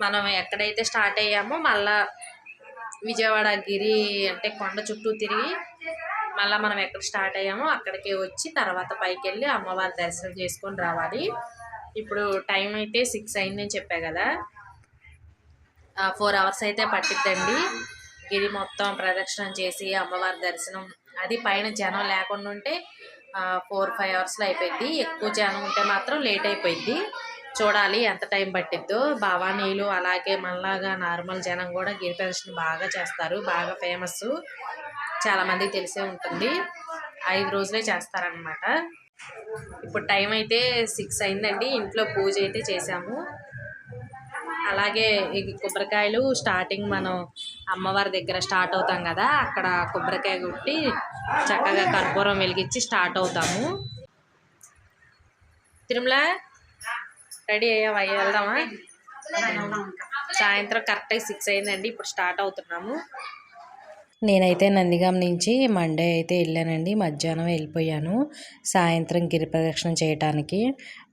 మనం ఎక్కడైతే స్టార్ట్ అయ్యామో మళ్ళా విజయవాడ గిరి అంటే కొండ చుట్టూ తిరిగి మళ్ళీ మనం ఎక్కడ స్టార్ట్ అయ్యామో అక్కడికే వచ్చి తర్వాత పైకి వెళ్ళి అమ్మవారి దర్శనం చేసుకొని రావాలి. ఇప్పుడు టైం అయితే సిక్స్ అయిందని చెప్పా కదా. ఫోర్ అవర్స్ అయితే పట్టిద్దండి. గిరి మొత్తం ప్రదక్షిణం చేసి అమ్మవారి దర్శనం అది పైన జనం లేకుండా ఉంటే ఫోర్ ఫైవ్ అవర్స్లో అయిపోయింది ఎక్కువ జనం ఉంటే మాత్రం లేట్ అయిపోయింది చూడాలి ఎంత టైం పట్టిద్దో. భవానీలు అలాగే మనలాగా నార్మల్ జనం కూడా గిరి ప్రదర్శన బాగా చేస్తారు బాగా ఫేమస్ చాలామందికి తెలిసే ఉంటుంది. ఐదు రోజులే చేస్తారనమాట ఇప్పుడు టైం అయితే సిక్స్ అయిందండి. ఇంట్లో పూజ అయితే చేసాము అలాగే ఈ కొబ్బరికాయలు స్టార్టింగ్ మనం అమ్మవారి దగ్గర స్టార్ట్ అవుతాం కదా అక్కడ కొబ్బరికాయ కొట్టి చక్కగా కర్పూరం వెలిగించి స్టార్ట్ అవుతాము. తిరుమల రెడీ అయ్యావా వెళ్దామా? సాయంత్రం కరెక్ట్గా సిక్స్ అయిందండి ఇప్పుడు స్టార్ట్ అవుతున్నాము. నేనైతే నందిగాం నుంచి మండే అయితే వెళ్ళానండి. మధ్యాహ్నం వెళ్ళిపోయాను. సాయంత్రం గిరి ప్రదక్షిణ చేయడానికి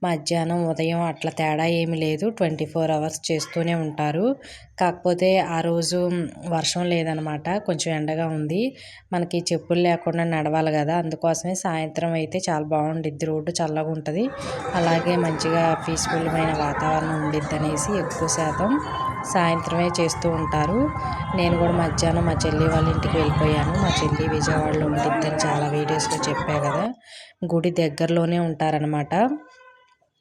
మధ్యాహ్నం ఉదయం అట్లా తేడా ఏమీ లేదు. ట్వంటీ ఫోర్ అవర్స్ చేస్తూనే ఉంటారు. కాకపోతే ఆ రోజు వర్షం లేదనమాట. కొంచెం ఎండగా ఉంది. మనకి చెప్పులు లేకుండా నడవాలి కదా. అందుకోసమే సాయంత్రం అయితే చాలా బాగుండిద్ది. రోడ్డు చల్లగా ఉంటుంది. అలాగే మంచిగా పీస్ఫుల్మైన వాతావరణం ఉండిద్ది అనేసి ఎక్కువ శాతం సాయంత్రమే చేస్తూ ఉంటారు. నేను కూడా మధ్యాహ్నం మా చెల్లి వాళ్ళ ఇంటికి వెళ్ళిపోయాను. మా చెల్లి విజయవాడలో ఉంటుందని చాలా వీడియోస్లో చెప్పా కదా. గుడి దగ్గరలోనే ఉంటారనమాట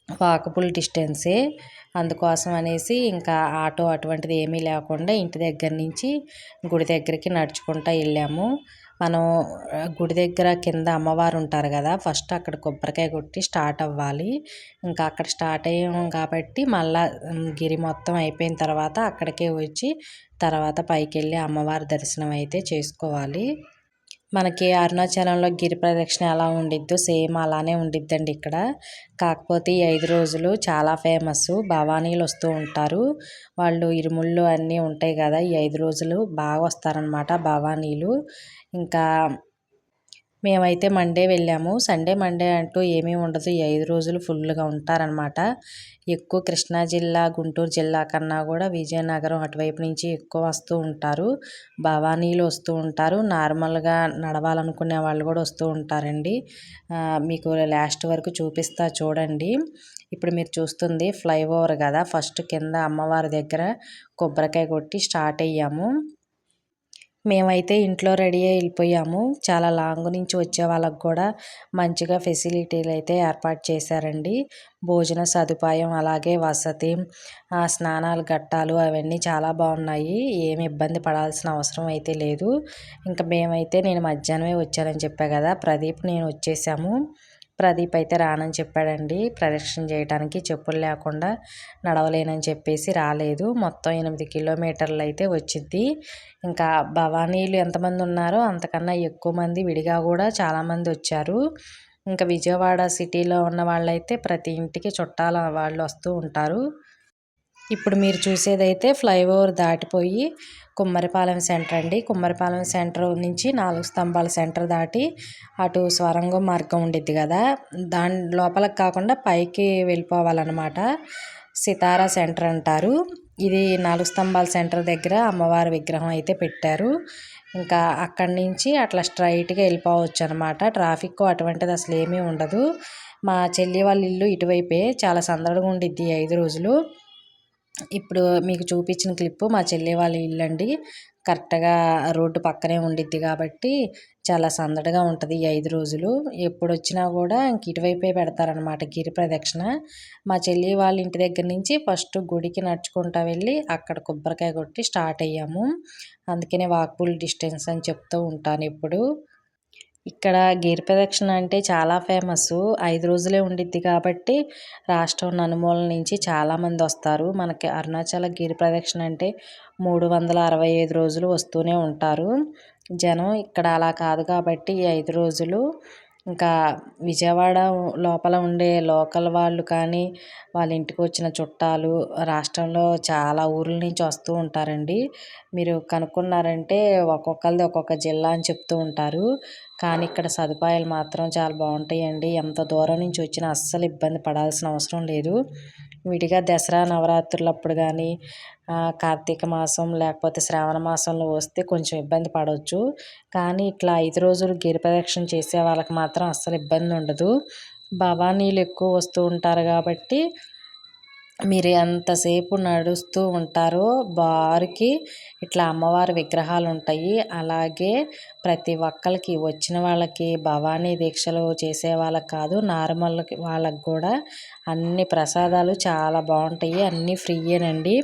వాకబుల్ డిస్టెన్సే. అందుకోసం అనేసి ఇంకా ఆటో అటువంటిది ఏమీ లేకుండా ఇంటి దగ్గర నుంచి గుడి దగ్గరికి నడుచుకుంటూ వెళ్ళాము. మనం గుడి దగ్గర కింద అమ్మవారు ఉంటారు కదా ఫస్ట్ అక్కడ కొబ్బరికాయ కొట్టి స్టార్ట్ అవ్వాలి. ఇంకా అక్కడ స్టార్ట్ అయ్యాం కాబట్టి మళ్ళా గిరి మొత్తం అయిపోయిన తర్వాత అక్కడికే వచ్చి తర్వాత పైకి వెళ్ళి అమ్మవారి దర్శనం అయితే చేసుకోవాలి. మనకి అరుణాచలంలో గిరి ప్రదక్షిణ ఎలా ఉండిద్దో సేమ్ అలానే ఉండిద్దండి ఇక్కడ. కాకపోతే ఈ ఐదు రోజులు చాలా ఫేమస్ భవానీలు వస్తూ ఉంటారు. వాళ్ళు ఇరుముళ్ళు అన్నీ ఉంటాయి కదా ఈ ఐదు రోజులు బాగా వస్తారనమాట భవానీలు. ఇంకా మేమైతే మండే వెళ్ళాము. సండే మండే అంటూ ఏమీ ఉండదు. ఈ ఐదు రోజులు ఫుల్గా ఉంటారనమాట ఎక్కువ కృష్ణా జిల్లా గుంటూరు జిల్లా కన్నా కూడా విజయనగరం అటువైపు నుంచి ఎక్కువ వస్తూ ఉంటారు. భవానీలు వస్తూ ఉంటారు. నార్మల్గా నడవాలనుకునే వాళ్ళు కూడా వస్తూ ఉంటారండి. మీకు లాస్ట్ వరకు చూపిస్తా చూడండి. ఇప్పుడు మీరు చూస్తుంది ఫ్లైఓవర్ కదా. ఫస్ట్ కింద అమ్మవారి దగ్గర కొబ్బరికాయ కొట్టి స్టార్ట్ అయ్యాము. మేమైతే ఇంట్లో రెడీ వెళ్ళిపోయాము. చాలా లాంగ్ నుంచి వచ్చే వాళ్ళకు కూడా మంచిగా ఫెసిలిటీలు అయితే ఏర్పాటు చేశారండి. భోజన సదుపాయం అలాగే వసతి స్నానాలు గట్టాలు అవన్నీ చాలా బాగున్నాయి. ఏమి ఇబ్బంది పడాల్సిన అవసరం అయితే లేదు. ఇంకా మేమైతే నేను మధ్యాహ్నమే వచ్చానని చెప్పా కదా ప్రదీప్ నేను వచ్చేసాము. ప్రదీప్ అయితే రానని చెప్పాడండి. ప్రదక్షిణ చేయడానికి చెప్పులు లేకుండా నడవలేనని చెప్పేసి రాలేదు. మొత్తం ఎనిమిది కిలోమీటర్లు అయితే వచ్చింది ఇంకా భవానీలు ఎంతమంది ఉన్నారో అంతకన్నా ఎక్కువ మంది విడిగా కూడా చాలామంది వచ్చారు. ఇంకా విజయవాడ సిటీలో ఉన్న వాళ్ళైతే ప్రతి ఇంటికి చుట్టాల వాళ్ళు వస్తూ ఉంటారు. ఇప్పుడు మీరు చూసేదైతే ఫ్లైఓవర్ దాటిపోయి కుమ్మరిపాలెం సెంటర్ అండి. కుమ్మరిపాలెం సెంటర్ నుంచి నాలుగు స్తంభాల సెంటర్ దాటి అటు స్వరంగం మార్గం ఉండిద్ది కదా. దాని లోపలికి కాకుండా పైకి వెళ్ళిపోవాలన్నమాట. సితారా సెంటర్ అంటారు. ఇది నాలుగు స్తంభాల సెంటర్ దగ్గర అమ్మవారి విగ్రహం అయితే పెట్టారు. ఇంకా అక్కడి నుంచి అట్లా స్ట్రైట్గా వెళ్ళిపోవచ్చు అనమాట ట్రాఫిక్ అటువంటిది అసలు ఏమీ ఉండదు. మా చెల్లి వాళ్ళ ఇల్లు ఇటువైపే. చాలా సందడిగా ఉండిద్ది ఐదు రోజులు. ఇప్పుడు మీకు చూపించిన క్లిప్పు మా చెల్లి వాళ్ళ ఇల్లు అండి. కరెక్ట్గా రోడ్డు పక్కనే ఉండిద్ది కాబట్టి చాలా సందడిగా ఉంటుంది ఈ ఐదు రోజులు. ఎప్పుడు వచ్చినా కూడా ఇంక ఇటువైపే పెడతారనమాట గిరి ప్రదక్షిణ. మా చెల్లి వాళ్ళ ఇంటి దగ్గర నుంచి ఫస్ట్ గుడికి నడుచుకుంటా వెళ్ళి అక్కడ కొబ్బరికాయ కొట్టి స్టార్ట్ అయ్యాము. అందుకనే వాక్బుల్ డిస్టెన్స్ అని చెప్తూ ఉంటాను ఎప్పుడు. ఇక్కడ గిరి ప్రదక్షిణ అంటే చాలా ఫేమస్. ఐదు రోజులే ఉండిద్ది కాబట్టి రాష్ట్రం నలుమూల నుంచి చాలామంది వస్తారు. మనకి అరుణాచల గిరి ప్రదక్షిణ అంటే మూడు వందల అరవై ఐదు రోజులు వస్తూనే ఉంటారు. జనం ఇక్కడ అలా కాదు కాబట్టి ఈ ఐదు రోజులు ఇంకా విజయవాడ లోపల ఉండే లోకల్ వాళ్ళు కానీ వాళ్ళ ఇంటికి వచ్చిన చుట్టాలు రాష్ట్రంలో చాలా ఊర్ల నుంచి వస్తూ ఉంటారండి. మీరు కనుక్కున్నారంటే ఒక్కొక్కరిది ఒక్కొక్క జిల్లా అని చెప్తూ ఉంటారు. కానీ ఇక్కడ సదుపాయాలు మాత్రం చాలా బాగుంటాయండి. ఎంత దూరం నుంచి వచ్చినా అస్సలు ఇబ్బంది పడాల్సిన అవసరం లేదు. విడిగా దసరా నవరాత్రులు అప్పుడు కానీ కార్తీక మాసం లేకపోతే శ్రావణ మాసంలో వస్తే కొంచెం ఇబ్బంది పడవచ్చు కానీ ఇట్లా ఐదు రోజులు గిరి ప్రదక్షిణ చేసే వాళ్ళకి మాత్రం అస్సలు ఇబ్బంది ఉండదు భవానీలు ఎక్కువ వస్తూ ఉంటారు కాబట్టి మీరు ఎంతసేపు నడుస్తూ ఉంటారో బారుకి ఇట్లా అమ్మవారి విగ్రహాలు ఉంటాయి అలాగే ప్రతి ఒక్కరికి వచ్చిన వాళ్ళకి భవానీ దీక్షలు చేసే వాళ్ళకి కాదు నార్మల్ వాళ్ళకి కూడా అన్ని ప్రసాదాలు చాలా బాగుంటాయి. అన్నీ ఫ్రీయేనండి.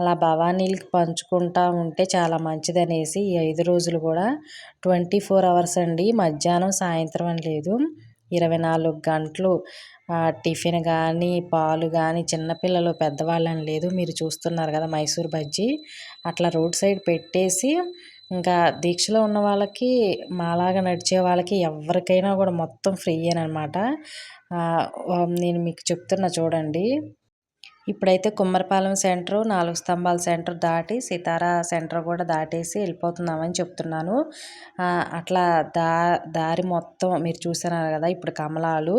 అలా భవానీలకి పంచుకుంటూ ఉంటే చాలా మంచిదనేసి ఈ ఐదు రోజులు కూడా ట్వంటీ ఫోర్ అవర్స్ అండి. మధ్యాహ్నం సాయంత్రం అని లేదు. ఇరవై నాలుగు గంటలు టిఫిన్ కానీ పాలు కానీ చిన్నపిల్లలు పెద్దవాళ్ళని లేదు. మీరు చూస్తున్నారు కదా మైసూర్ బజ్జీ. అట్లా రోడ్ సైడ్ పెట్టేసి ఇంకా దీక్షలో ఉన్న వాళ్ళకి మాలాగా నడిచే వాళ్ళకి ఎవరికైనా కూడా మొత్తం ఫ్రీ అనమాట నేను మీకు చెప్తున్నా చూడండి. ఇప్పుడైతే కుమ్మరపాలెం సెంటర్ నాలుగు స్తంభాల సెంటర్ దాటి సితారా సెంటర్ కూడా దాటేసి వెళ్ళిపోతున్నామని చెప్తున్నాను. అట్లా దా దారి మొత్తం మీరు చూస్తున్నారు కదా ఇప్పుడు కమలాలు.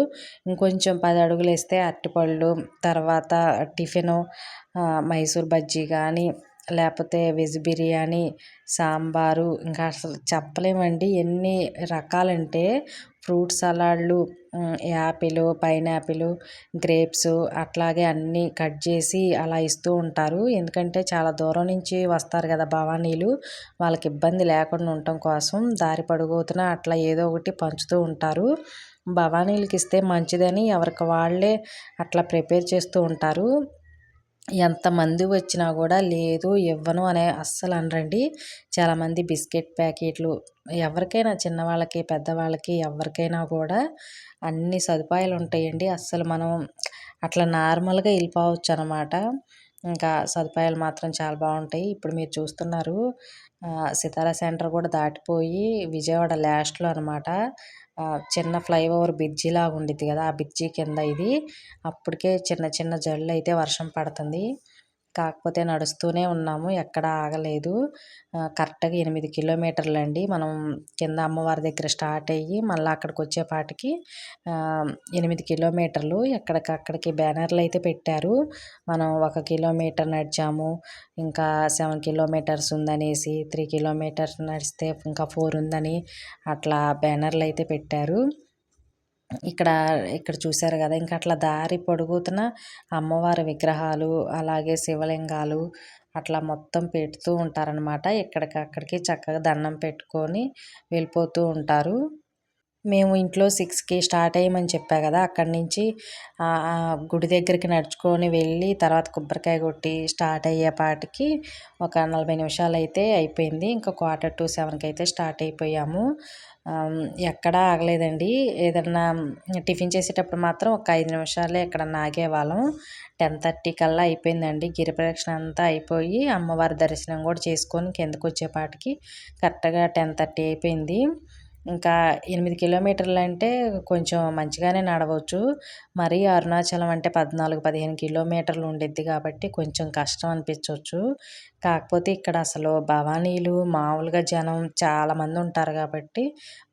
ఇంకొంచెం పది అడుగులు వేస్తే అరటిపళ్ళు తర్వాత టిఫిను మైసూర్ బజ్జీ కానీ లేకపోతే వెజ్ బిర్యానీ సాంబారు ఇంకా అసలు చెప్పలేమండి. ఎన్ని రకాలంటే ఫ్రూట్ సలాడ్లు యాపిల్ పైనాపిల్ గ్రేప్స్ అట్లాగే అన్నీ కట్ చేసి అలా ఇస్తూ ఉంటారు. ఎందుకంటే చాలా దూరం నుంచి వస్తారు కదా భవానీలు. వాళ్ళకి ఇబ్బంది లేకుండా ఉండటం కోసం దారి పడుగోతున అట్లా ఏదో ఒకటి పంచుతూ ఉంటారు. భవానీలకి ఇస్తే మంచిదని ఎవరికి వాళ్ళే అట్లా ప్రిపేర్ చేస్తూ ఉంటారు. ఎంతమంది వచ్చినా కూడా లేదు ఇవ్వను అనే అస్సలు అనరండి. చాలామంది బిస్కెట్ ప్యాకెట్లు ఎవరికైనా చిన్నవాళ్ళకి పెద్దవాళ్ళకి ఎవరికైనా కూడా అన్ని సదుపాయాలు ఉంటాయండి. అస్సలు మనం అట్లా నార్మల్గా వెళ్ళిపోవచ్చు అనమాట ఇంకా సదుపాయాలు మాత్రం చాలా బాగుంటాయి. ఇప్పుడు మీరు చూస్తున్నారు సితారా సెంటర్ కూడా దాటిపోయి విజయవాడ లాస్ట్లో అనమాట. చిన్న ఫ్లైఓవర్ బ్రిడ్జి లాగా ఉండిద్ది కదా ఆ బ్రిడ్జి కింద ఇది. అప్పటికే చిన్న చిన్న జల్లు అయితే వర్షం పడుతుంది. కాకపోతే నడుస్తూనే ఉన్నాము ఎక్కడ ఆగలేదు. కరెక్ట్గా ఎనిమిది కిలోమీటర్లు అండి మనం కింద అమ్మవారి దగ్గర స్టార్ట్ అయ్యి మళ్ళీ అక్కడికి వచ్చేపాటికి ఎనిమిది కిలోమీటర్లు. ఎక్కడికక్కడికి బ్యానర్లు అయితే పెట్టారు. మనం ఒక కిలోమీటర్ నడిచాము ఇంకా సెవెన్ కిలోమీటర్స్ ఉందనేసి త్రీ కిలోమీటర్స్ నడిస్తే ఇంకా ఫోర్ ఉందని అట్లా బ్యానర్లు అయితే పెట్టారు. ఇక్కడ ఇక్కడ చూశారు కదా ఇంకా అట్లా దారి పొడుగుతున్న అమ్మవారి విగ్రహాలు అలాగే శివలింగాలు అట్లా మొత్తం పెడుతూ ఉంటారనమాట ఎక్కడికక్కడికి చక్కగా దండం పెట్టుకొని వెళ్ళిపోతూ ఉంటారు. మేము ఇంట్లో సిక్స్కి స్టార్ట్ అయ్యమని చెప్పా కదా అక్కడి నుంచి గుడి దగ్గరికి నడుచుకొని వెళ్ళి తర్వాత కొబ్బరికాయ కొట్టి స్టార్ట్ అయ్యేపాటికి ఒక నలభై నిమిషాలు అయితే అయిపోయింది. ఇంకా క్వార్టర్ టు సెవెన్కి అయితే స్టార్ట్ అయిపోయాము. ఎక్కడా ఆగలేదండి. ఏదన్నా టిఫిన్ చేసేటప్పుడు మాత్రం ఒక ఐదు నిమిషాలే ఎక్కడన్నా ఆగేవాళ్ళం. టెన్ థర్టీ కల్లా అయిపోయిందండి. గిరి ప్రదక్షిణ అంతా అయిపోయి అమ్మవారి దర్శనం కూడా చేసుకొని కిందకు వచ్చేపాటికి కరెక్ట్గా టెన్ థర్టీ అయిపోయింది. ఇంకా ఎనిమిది కిలోమీటర్లు అంటే కొంచెం మంచిగానే నడవచ్చు. మరీ అరుణాచలం అంటే పద్నాలుగు పదిహేను కిలోమీటర్లు ఉండిద్ది కాబట్టి కొంచెం కష్టం అనిపించవచ్చు కాకపోతే ఇక్కడ అసలు భవానీలు మామూలుగా జనం చాలామంది ఉంటారు కాబట్టి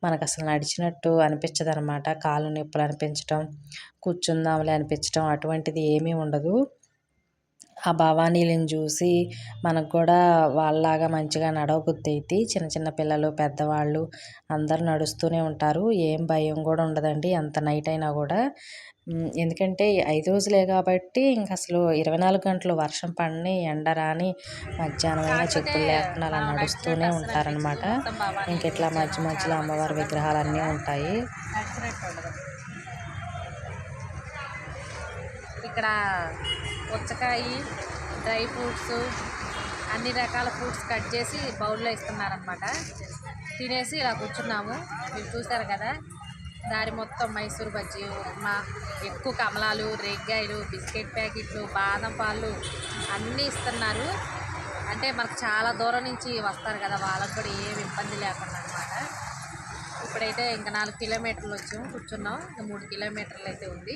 మనకు అసలు నడిచినట్టు అనిపించదు అనమాట కాళ్ళు నొప్పులు అనిపించడం కూర్చుందాంలే అనిపించడం అటువంటిది ఏమీ ఉండదు. ఆ భవానీలను చూసి మనకు కూడా వాళ్ళలాగా మంచిగా నడవబుద్ధి అయితే చిన్న చిన్న పిల్లలు పెద్దవాళ్ళు అందరు నడుస్తూనే ఉంటారు. ఏం భయం కూడా ఉండదండి. ఎంత నైట్ అయినా కూడా. ఎందుకంటే ఐదు రోజులే కాబట్టి ఇంక అసలు ఇరవై నాలుగు గంటలు వర్షం పడని ఎండ రాని మధ్యాహ్నం అయినా చెప్పులు లేకుండా అలా నడుస్తూనే ఉంటారనమాట ఇంక ఇట్లా మధ్య మధ్యలో అమ్మవారి విగ్రహాలు అన్నీ ఉంటాయి ఇక్కడ పుచ్చకాయ డ్రై ఫ్రూట్స్ అన్ని రకాల ఫ్రూట్స్ కట్ చేసి బౌల్లో ఇస్తున్నారనమాట తినేసి ఇలా కూర్చున్నాము. మీరు చూసారు కదా దారి మొత్తం మైసూర్ బజ్జీ ఉప్మా ఎక్కువ కమలాలు రేగ్గాయలు బిస్కెట్ ప్యాకెట్లు బాదం పాలు అన్నీ ఇస్తున్నారు. అంటే మనకు చాలా దూరం నుంచి వస్తారు కదా వాళ్ళకు కూడా ఏమి ఇబ్బంది లేకుండా అనమాట ఇప్పుడైతే ఇంకా నాలుగు కిలోమీటర్లు వచ్చాము కూర్చున్నాం. ఇంకా మూడు కిలోమీటర్లు అయితే ఉంది.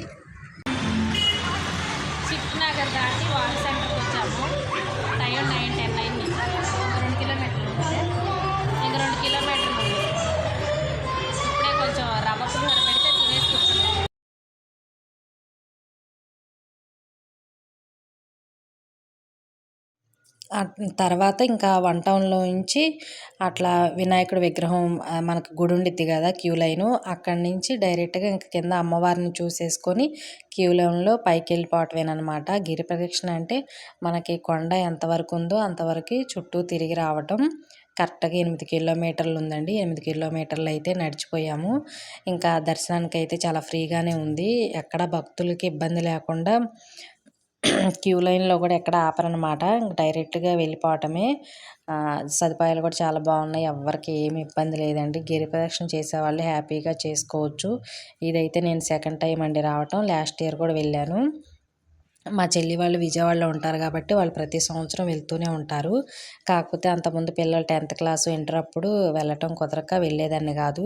చిట్నగర్ దాటి వాల్ సెంటర్కి వచ్చాము. టైం నైన్ టెన్ అయింది. తర్వాత ఇంకా వన్ టౌన్లో నుంచి అట్లా వినాయకుడి విగ్రహం మనకు గుడి ఉండిద్ది కదా క్యూ లైను అక్కడి నుంచి డైరెక్ట్గా ఇంక కింద అమ్మవారిని చూసేసుకొని క్యూ లైన్లో పైకి వెళ్ళిపోవటమేనమాట గిరి ప్రదక్షిణ అంటే మనకి కొండ ఎంతవరకు ఉందో అంతవరకు చుట్టూ తిరిగి రావటం. కరెక్ట్గా ఎనిమిది కిలోమీటర్లు ఉందండి. ఎనిమిది కిలోమీటర్లు అయితే నడిచిపోయాము. ఇంకా దర్శనానికి అయితే చాలా ఫ్రీగానే ఉంది. ఎక్కడ భక్తులకి ఇబ్బంది లేకుండా క్యూ లైన్లో కూడా ఎక్కడ ఆపరనమాట. ఇంక డైరెక్ట్గా వెళ్ళిపోవటమే. సదుపాయాలు కూడా చాలా బాగున్నాయి. ఎవరికి ఏమి ఇబ్బంది లేదండి. గిరి ప్రదక్షిణ చేసేవాళ్ళు హ్యాపీగా చేసుకోవచ్చు. ఇదైతే నేను సెకండ్ టైం అండి రావటం. లాస్ట్ ఇయర్ కూడా వెళ్ళాను. మా చెల్లి వాళ్ళు విజయవాడలో ఉంటారు కాబట్టి వాళ్ళు ప్రతి సంవత్సరం వెళ్తూనే ఉంటారు. కాకపోతే అంతకుముందు పిల్లలు టెన్త్ క్లాస్ ఇంటర్ అప్పుడు వెళ్ళటం కుదరక వెళ్ళేదాన్ని కాదు.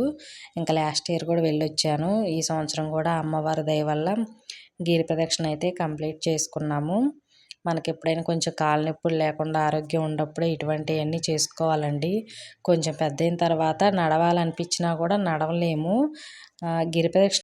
ఇంకా లాస్ట్ ఇయర్ కూడా వెళ్ళొచ్చాను. ఈ సంవత్సరం కూడా అమ్మవారి దయ వల్ల గిరి ప్రదక్షిణ అయితే కంప్లీట్ చేసుకున్నాము. మనకి ఎప్పుడైనా కొంచెం కాలు నొప్పులు లేకుండా ఆరోగ్యం ఉన్నప్పుడే ఇటువంటివన్నీ చేసుకోవాలండి. కొంచెం పెద్ద అయిన తర్వాత నడవాలనిపించినా కూడా నడవలేము. గిరి ప్రదక్షిణ